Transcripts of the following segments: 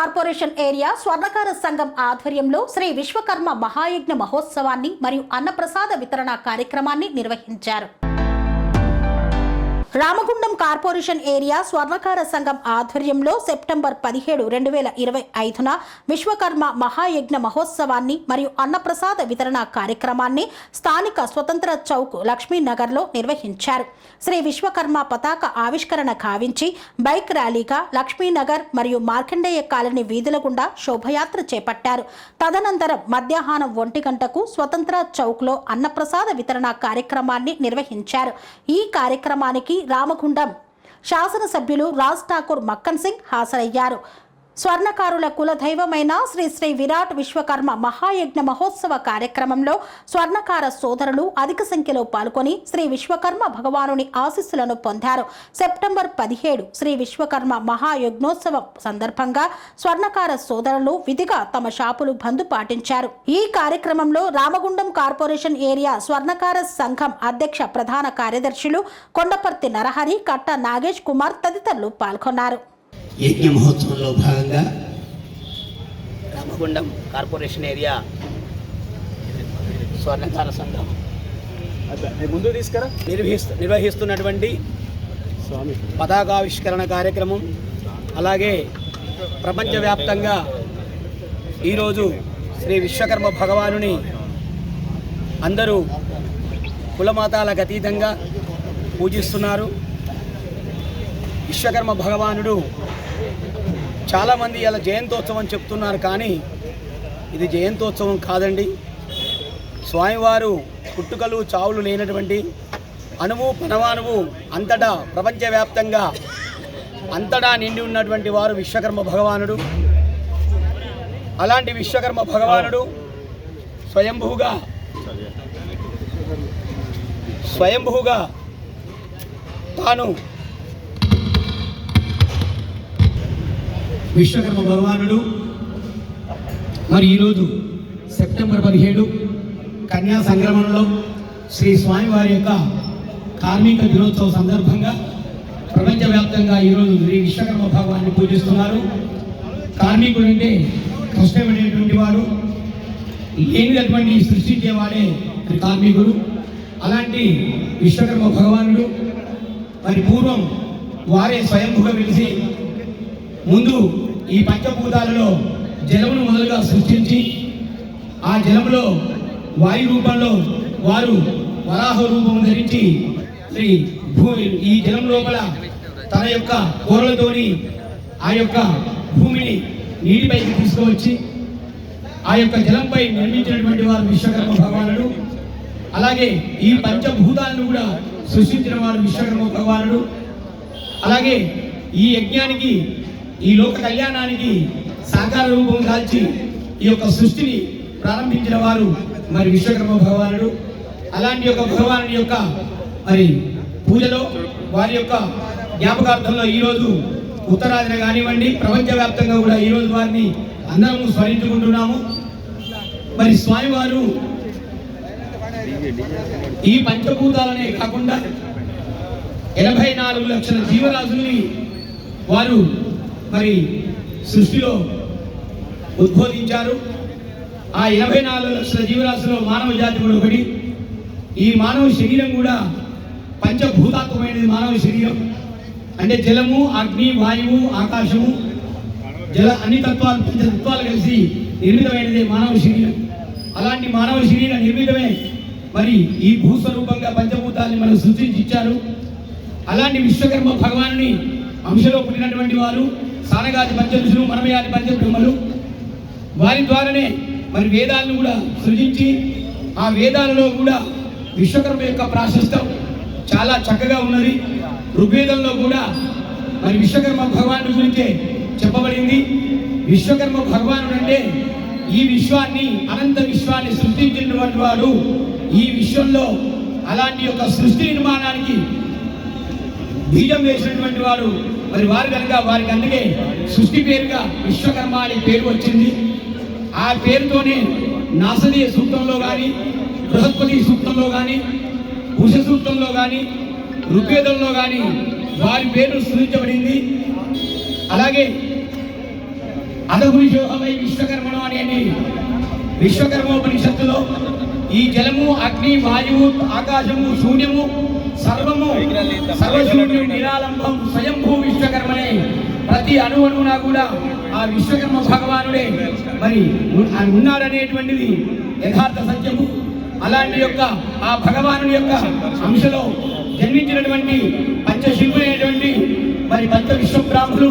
Corporation area స్వర్ణకార సంఘం ఆధ్వర్యంలో శ్రీ విశ్వకర్మ మహాయజ్ఞ మహోత్సవాన్ని మరియు అన్నప్రసాద వితరణ కార్యక్రమాన్ని నిర్వహించారు. రామగుండం కార్పొరేషన్ ఏరియా స్వర్ణకార సంఘం ఆధ్వర్యంలో సెప్టెంబర్ పదిహేడు రెండు వేల ఇరవై ఐదున విశ్వకర్మ మహాయజ్ఞ మహోత్సవాన్ని మరియు అన్నప్రసాద వితరణ కార్యక్రమాన్ని స్థానిక స్వతంత్ర చౌక్ లక్ష్మీనగర్లో నిర్వహించారు. శ్రీ విశ్వకర్మ పతాక ఆవిష్కరణ కావించి బైక్ ర్యాలీగా లక్ష్మీనగర్ మరియు మార్కండేయ కాలనీ వీధుల గుండా శోభయాత్ర చేపట్టారు. తదనంతరం మధ్యాహ్నం ఒంటి గంటకు స్వతంత్ర చౌక్లో అన్నప్రసాద వితరణ కార్యక్రమాన్ని నిర్వహించారు. ఈ కార్యక్రమానికి రామగుండం శాసనసభ్యులు రాజ్ ఠాకూర్ మక్కన్ సింగ్ హాజరయ్యారు. స్వర్ణకారుల కులదైవమైన శ్రీ శ్రీ విరాట్ విశ్వకర్మ మహాయజ్ఞ మహోత్సవ కార్యక్రమంలో స్వర్ణకార సోదరులు అధిక సంఖ్యలో పాల్గొని శ్రీ విశ్వకర్మ భగవానుని ఆశీస్సులను పొందారు. సెప్టెంబర్ పదిహేడు శ్రీ విశ్వకర్మ మహాయజ్ఞోత్సవం సందర్భంగా స్వర్ణకార సోదరులు విధిగా తమ షాపులు బంద్ పాటించారు. ఈ కార్యక్రమంలో రామగుండం కార్పొరేషన్ ఏరియా స్వర్ణకార సంఘం అధ్యక్ష ప్రధాన కార్యదర్శులు కొండపర్తి నరహరి కట్ట నాగేష్ కుమార్ తదితరులు పాల్గొన్నారు. యజ్ఞ మహోత్సవంలో భాగంగా రామగుండం కార్పొరేషన్ ఏరియా స్వర్ణకార సంఘం. ముందు తీసుకురా. నిర్వహిస్తు నిర్వహిస్తున్నటువంటి స్వామి. పతాకావిష్కరణ కార్యక్రమం అలాగే ప్రపంచవ్యాప్తంగా ఈరోజు శ్రీ విశ్వకర్మ భగవానుని అందరూ కులమతాలకు అతీతంగా పూజిస్తున్నారు. విశ్వకర్మ భగవానుడు చాలామంది ఇలా జయంతోత్సవం చెప్తున్నారు కానీ ఇది జయంతోత్సవం కాదండి. స్వామివారు పుట్టుకలు చావులు లేనటువంటి అణువు పనవానువు అంతటా ప్రపంచవ్యాప్తంగా అంతటా నిండి ఉన్నటువంటి వారు విశ్వకర్మ భగవానుడు. అలాంటి విశ్వకర్మ భగవానుడు స్వయంభూగా స్వయంభూగా తాను విశ్వకర్మ భగవానుడు. మరి ఈరోజు సెప్టెంబర్ పదిహేడు కన్యా సంక్రమణలో శ్రీ స్వామివారి యొక్క కార్మిక దినోత్సవ సందర్భంగా ప్రపంచవ్యాప్తంగా ఈరోజు శ్రీ విశ్వకర్మ భగవాన్ని పూజిస్తున్నారు. కార్మికుడు అంటే కష్టపడేటువంటి వాడు లేనినటువంటి సృష్టించేవాడే కార్మికుడు. అలాంటి విశ్వకర్మ భగవానుడు మరి పూర్వం వారే స్వయంభుగా వెలిసి ముందు ఈ పంచభూతాలలో జలమును మొదలుగా సృష్టించి ఆ జలములో వాయు రూపంలో వారు వరాహ రూపం ధరించి శ్రీ భూమి ఈ జలం లోపల తన యొక్క కూరలతోని ఆ యొక్క భూమిని నీటిపైకి తీసుకువచ్చి ఆ యొక్క జలంపై నిర్మించినటువంటి వారు విశ్వకర్మ భగవానుడు. అలాగే ఈ పంచభూతాలను కూడా సృష్టించిన వారు విశ్వకర్మ భగవానుడు. అలాగే ఈ యజ్ఞానికి ఈ లోక కళ్యాణానికి సాకార రూపం దాల్చి ఈ యొక్క సృష్టిని ప్రారంభించిన వారు మరి విశ్వకర్మ భగవానుడు. అలాంటి యొక్క భగవానుడి యొక్క మరి పూజలో వారి యొక్క జ్ఞాపకార్థంలో ఈరోజు ఉత్తరాదిన కానివ్వండి ప్రపంచవ్యాప్తంగా కూడా ఈరోజు వారిని అందరము స్మరించుకుంటున్నాము. మరి స్వామివారు ఈ పంచభూతాలనే కాకుండా ఎనభై నాలుగు లక్షల జీవరాశుల్ని వారు మరి సృష్టిలో ఉద్బోధించారు. ఆ ఎనభై నాలుగు లక్షల జీవరాశిలో మానవ జాతి కూడా ఒకటి. ఈ మానవ శరీరం కూడా పంచభూతాత్మకమైనది మానవ శరీరం. అంటే జలము అగ్ని వాయువు ఆకాశము జల అన్ని తత్వాలు పంచతత్వాలు కలిసి నిర్మితమైనదే మానవ శరీరం. అలాంటి మానవ శరీర నిర్మితమే మరి ఈ భూస్వరూపంగా పంచభూతాన్ని మనం సృష్టించి ఇచ్చారు. అలాంటి విశ్వకర్మ భగవాన్ని అంశలో పుట్టినటువంటి వారు సానగాది పంచరుషులు మనమయాది పంచబ్రహ్మలు. వారి ద్వారానే మరి వేదాలను కూడా సృజించి ఆ వేదాలలో కూడా విశ్వకర్మ యొక్క ప్రాశస్తం చాలా చక్కగా ఉన్నది. ఋగ్వేదంలో కూడా మరి విశ్వకర్మ భగవాను గురించే చెప్పబడింది. విశ్వకర్మ భగవానుడు అంటే ఈ విశ్వాన్ని అనంత విశ్వాన్ని సృష్టించినటువంటి వాడు. ఈ విశ్వంలో అలాంటి యొక్క సృష్టి నిర్మాణానికి బీజం వేసినటువంటి వాడు మరి వారు కనుక వారికి అందుకే సృష్టి పేరుగా విశ్వకర్మ అనే పేరు వచ్చింది. ఆ పేరుతోనే నాసనీయ సూక్తంలో కానీ బృహస్పతి సూక్తంలో కానీ ఉష సూక్తంలో కానీ ఋగ్వేదంలో కానీ వారి పేరు సృష్టించబడింది అలాగే అదగురిశోహమై విశ్వకర్మణం అనేది విశ్వకర్మోపనిషత్తులో ఈ జలము అగ్ని వాయువు ఆకాశము శూన్యము సర్వము సర్వశూన్యం నిరాలంబం స్వయంభూ విశ్వకర్మనే. ప్రతి అణువణువునా కూడా ఆ విశ్వకర్మ భగవానుడే. మరి ఉన్నాడనేటువంటిది యథార్థ సత్యము. అలాంటి యొక్క ఆ భగవానుడి యొక్క అంశలో జన్మించినటువంటి పంచశిల్పులైనటువంటి మరి పంచ విశ్వబ్రాహ్మణులు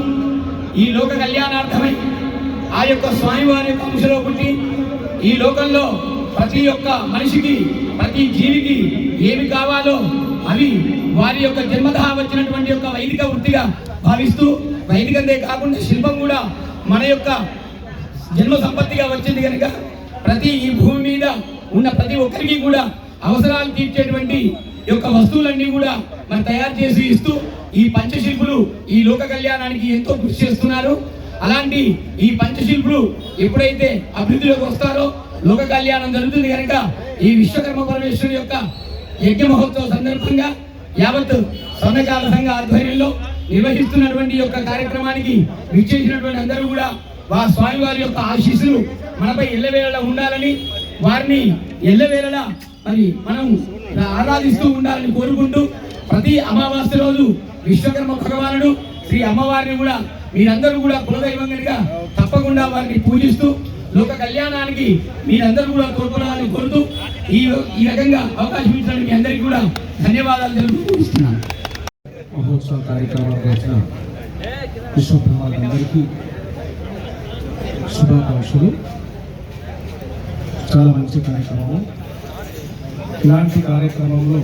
ఈ లోక కళ్యాణార్థమై. ఆ యొక్క స్వామివారి యొక్క అంశలో పుట్టి ఈ లోకంలో ప్రతి ఒక్క మనిషికి ప్రతి జీవికి ఏమి కావాలో అవి వారి యొక్క జన్మత వచ్చినటువంటి యొక్క వైదిక వృత్తిగా భావిస్తూ వైదికందే కాకుండా శిల్పం కూడా మన యొక్క జన్మ సంపత్తిగా వచ్చింది కనుక ప్రతి ఈ భూమి మీద ఉన్న ప్రతి ఒక్కరికి కూడా అవసరాలు తీర్చేటువంటి యొక్క వస్తువులన్నీ కూడా మనం తయారు చేసి ఇస్తూ ఈ పంచశిల్పులు ఈ లోక కళ్యాణానికి ఎంతో కృషి చేస్తున్నారు. అలాంటి ఈ పంచశిల్పులు ఎప్పుడైతే అభివృద్ధిలోకి వస్తారో లోక కళ్యాణం జరుగుతుంది కనుక ఈ విశ్వకర్మ పరమేశ్వరు యొక్క యజ్ఞ మహోత్సవ సందర్భంగా యావత్ స్వర్ణకాల సంఘ ఆధ్వర్యంలో నిర్వహిస్తున్నటువంటి యొక్క కార్యక్రమానికి విచ్చేసినటువంటి అందరూ కూడా వా స్వామివారి యొక్క ఆశీస్సులు మనపై ఎల్లవేళలా ఉండాలని వారిని ఎల్లవేళలా మరి మనం ఆరాధిస్తూ ఉండాలని కోరుకుంటూ ప్రతి అమావాస్య రోజు విశ్వకర్మ భగవానుడు శ్రీ అమ్మవారిని కూడా మీరందరూ కూడా కులదైవంగా తప్పకుండా వారిని పూజిస్తూ లోక కళ్యాణానికి మీరందరూ కూడా కోరుకోవాలని కోరుతూ ఈ ఈ రకంగా అవకాశం ఇచ్చినందుకు మీ అందరికీ కూడా ధన్యవాదాలు తెలుపుతూ మహోత్సవ కార్యక్రమానికి వచ్చిన విశ్వబ్రహ్మాండందరికీ శుభాకాంక్షలు. చాలా మంచి కార్యక్రమం ఇలాంటి కార్యక్రమంలో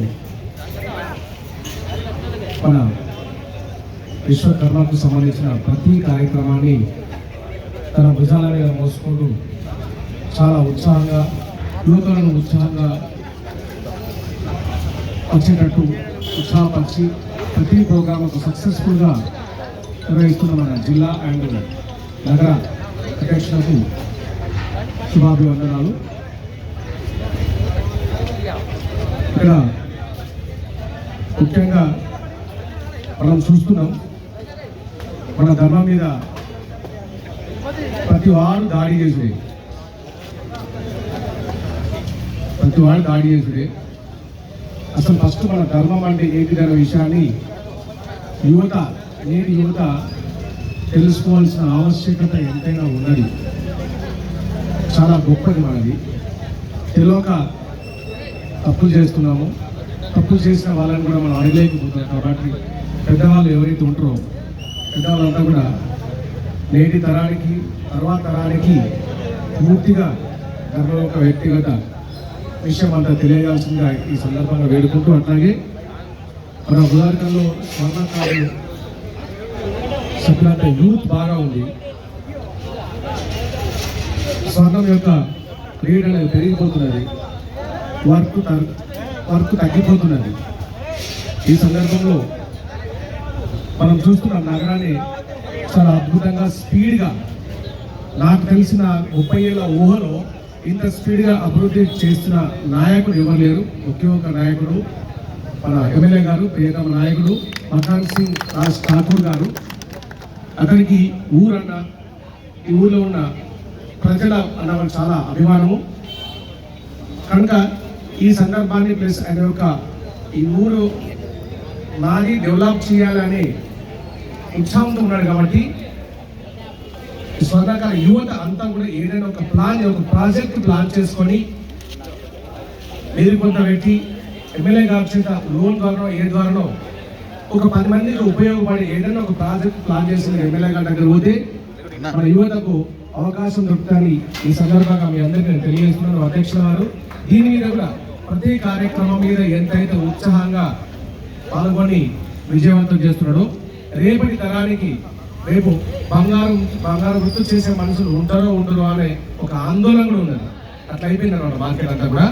మన విశ్వకర్మకు సంబంధించిన ప్రతి కార్యక్రమాన్ని తన భుజాల మీద మోసుకుంటూ చాలా ఉత్సాహంగా యువతలను ఉత్సాహంగా వచ్చేటట్టు ఉత్సాహపరిచి ప్రతి ప్రోగ్రామ్ ఒక సక్సెస్ఫుల్గా నిర్వహిస్తున్న మన జిల్లా అండ్ నగర అధ్యక్షులకు శుభాభివందనాలు. ఇక్కడ ముఖ్యంగా మనం చూస్తున్నాం మన ధర్మం మీద ప్రతి వారు దాడి చేసేది ప్రతి వాడు దాడి చేసుడే. అసలు ఫస్ట్ మన ధర్మం అంటే ఏంటి అనే విషయాన్ని యువత నేటి యువత తెలుసుకోవాల్సిన ఆవశ్యకత ఎంతైనా ఉన్నది. చాలా గొప్పది మనది. తెలియక తప్పులు చేస్తున్నాము. తప్పులు చేసిన వాళ్ళని కూడా మనం అడగలేకపోతున్నాం కాబట్టి పెద్దవాళ్ళు ఎవరైతే ఉంటారో పెద్దవాళ్ళంతా కూడా నేటి తరానికి తర్వాత తరానికి పూర్తిగా ధర్మం ఒక వ్యక్తిగత విషయం అంతా తెలియజేయాల్సిందిగా ఈ సందర్భంగా వేడుకుంటూ అట్లాగే మన ఉదాహరణలో స్వర్ణకారులు చెప్పినంత యూత్ బాగా ఉంది. స్వర్ణం యొక్క రేట్ అనేది పెరిగిపోతున్నది. వర్క్ తగ్- వర్క్ తగ్గిపోతున్నది. ఈ సందర్భంలో మనం చూస్తున్న నగరాన్ని చాలా అద్భుతంగా స్పీడ్గా నాకు తెలిసిన ముప్పై ఏళ్ళ ఊహలో ఇంత స్పీడ్గా అభివృద్ధి చేస్తున్న నాయకుడు ఎవరు లేరు? ఒకే ఒక నాయకుడు మన ఎమ్మెల్యే గారు ప్రియతమ నాయకుడు మకాన్ సింగ్ రాజ్ ఠాకూర్ గారు. అతనికి ఊరన్న ఈ ఊర్లో ఉన్న ప్రజల అన్న చాలా అభిమానము. కనుక ఈ సందర్భాన్ని ప్లస్ ఆయన యొక్క ఈ ఊరు నాది డెవలప్ చేయాలని ఉత్సాహంతో ఉన్నాడు కాబట్టి స్వర్ణకాల యువత అంతా కూడా ఏదైనా ఒక ప్లాన్ ఒక ప్రాజెక్ట్ ప్లాన్ చేసుకొని మీరు పెట్టి ఎమ్మెల్యే గారి చేత లోన్ ద్వారానో ఏ ద్వారానో ఒక పది మందికి ఉపయోగపడి ఏదైనా ఒక ప్రాజెక్ట్ ప్లాన్ చేసిన ఎమ్మెల్యే గారి దగ్గర పోతే మన యువతకు అవకాశం దొరుకుతాయని ఈ సందర్భంగా మీ అందరికీ నేను తెలియజేస్తున్నాను. అధ్యక్షుల వారు దీని మీద కూడా ప్రతి కార్యక్రమం మీద ఎంతైతే ఉత్సాహంగా పాల్గొని విజయవంతం చేస్తున్నాడో రేపటి తరానికి రేపు బంగారం బంగారం వృత్తి చేసే మనుషులు ఉంటారో ఉండరో అనే ఒక ఆందోళన కూడా ఉన్నది. అట్లా అయిపోయింది అనమాట మార్కెట్ అంతా కూడా.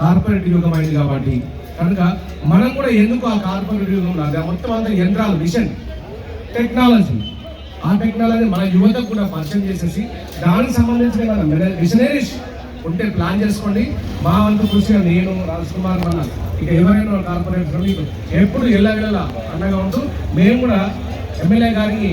కార్పొరేట్ యుగం అయింది కాబట్టి. కనుక మనం కూడా ఎందుకు ఆ కార్పొరేట్ యుగంలో అది మొత్తం అంతా యంత్రాలు మిషన్ టెక్నాలజీ. ఆ టెక్నాలజీ మన యువతకు కూడా పరిచయం చేసేసి దానికి సంబంధించిన మన మిషనరీస్ ఉంటే ప్లాన్ చేసుకోండి. మా వంతు కృషిగా నేను రాజ్ కుమార్ మన ఇక ఎవరైనా కార్పొరేటర్ మీకు ఎప్పుడు ఎల్లగెల్లా అన్నగా ఉంటూ మేము కూడా ఎమ్మెల్యే గారికి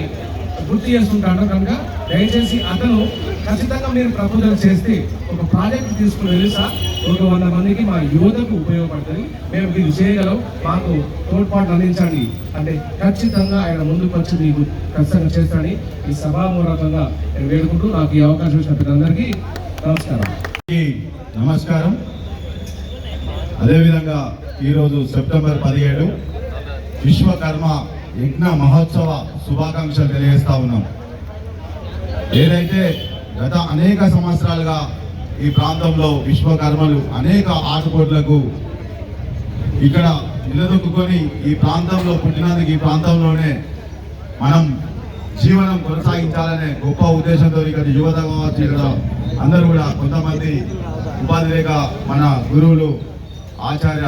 గుర్తు చేసుకుంటాను కనుక దయచేసి అతను ఖచ్చితంగా మీరు ప్రపోజల్ చేస్తే ఒక ప్రాజెక్ట్ తీసుకుని వెళ్ళి సార్ ఒక వంద మందికి మా యువతకు ఉపయోగపడుతుంది. మేము ఇది చేయగలం మాకు తోడ్పాటు అందించండి. అంటే ఖచ్చితంగా ఆయన ముందుకు వచ్చి మీకు ఖచ్చితంగా చేస్తాడని ఈ సభామూలకంగా నేను వేడుకుంటూ నాకు ఈ అవకాశం ఇచ్చిన ప్రజలందరికీ నమస్కారం. నమస్కారం. అదేవిధంగా ఈరోజు సెప్టెంబర్ పదిహేడు విశ్వకర్మ యజ్ఞ మహోత్సవ శుభాకాంక్షలు తెలియజేస్తా ఉన్నాం. ఏదైతే గత అనేక సంవత్సరాలుగా ఈ ప్రాంతంలో విశ్వకర్మలు అనేక ఆటపోట్లకు ఇక్కడ నిలదొక్కుని ఈ ప్రాంతంలో పుట్టినందుకు ఈ ప్రాంతంలోనే మనం జీవనం కొనసాగించాలనే గొప్ప ఉద్దేశంతో ఇక్కడ యువత కావచ్చు ఇక్కడ అందరూ కూడా కొంతమంది ఉపాధి లేక మన గురువులు ఆచార్య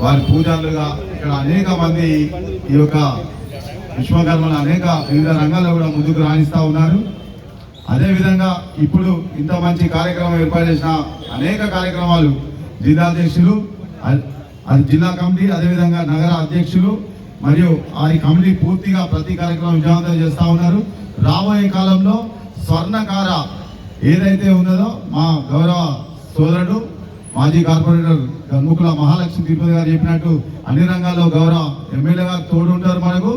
వారి పూజారులుగా ఇక్కడ అనేక మంది ఈ యొక్క విశ్వకర్మను అనేక వివిధ రంగాల్లో కూడా ముందుకు రాణిస్తూ ఉన్నారు. అదేవిధంగా ఇప్పుడు ఇంత మంచి కార్యక్రమం ఏర్పాటు చేసిన అనేక కార్యక్రమాలు జిల్లా అధ్యక్షులు అది జిల్లా కమిటీ అదేవిధంగా నగర అధ్యక్షులు మరియు ఆ కమిటీ పూర్తిగా ప్రతి కార్యక్రమం విజయవంతం చేస్తూ ఉన్నారు. రాబోయే కాలంలో స్వర్ణకార ఏదైతే ఉన్నదో మా గౌరవ సోదరుడు మాజీ కార్పొరేటర్ గన్ముకుల మహాలక్ష్మి తిరుపతి గారు చెప్పినట్టు అన్ని రంగాల్లో గౌరవ ఎమ్మెల్యే గారు తోడు ఉంటారు మనకు.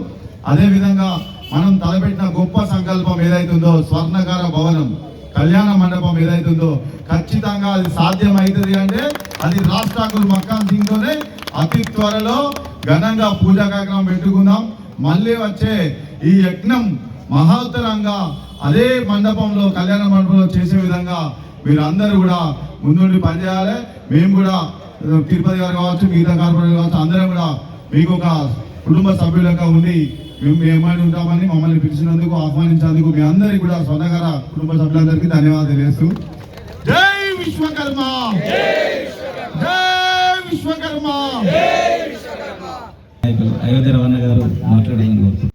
అదేవిధంగా మనం తలపెట్టిన గొప్ప సంకల్పం ఏదైతుందో స్వర్ణకార భవనం కళ్యాణ మండపం ఏదైతుందో ఖచ్చితంగా అది సాధ్యం అవుతుంది అంటే అది రాష్ట్రాకులు మక్కాన్ సింగ్ అతి త్వరలో ఘనంగా పూజా కార్యక్రమం పెట్టుకుందాం. మళ్ళీ వచ్చే ఈ యజ్ఞం మహోత్తరంగా అదే మండపంలో కళ్యాణ మండపంలో చేసే విధంగా మీరందరూ కూడా ముందుండి పనిచేయాలి. మేము కూడా తిరుపతి గారు కావచ్చు మిగతా కార్పొరేట్ కావచ్చు అందరం కూడా మీకు ఒక కుటుంబ సభ్యులుగా ఉండి మేము ఏమైనా ఉంటామని మమ్మల్ని పిలిచినందుకు ఆహ్వానించినందుకు మీ అందరికీ కూడా స్వర్ణకర కుటుంబ సభ్యులందరికీ ధన్యవాదాలు తెలియజేస్తూ. జై విశ్వకర్మ! జై విశ్వకర్మ! అయోధ్య రవణ గారు మాట్లాడాలని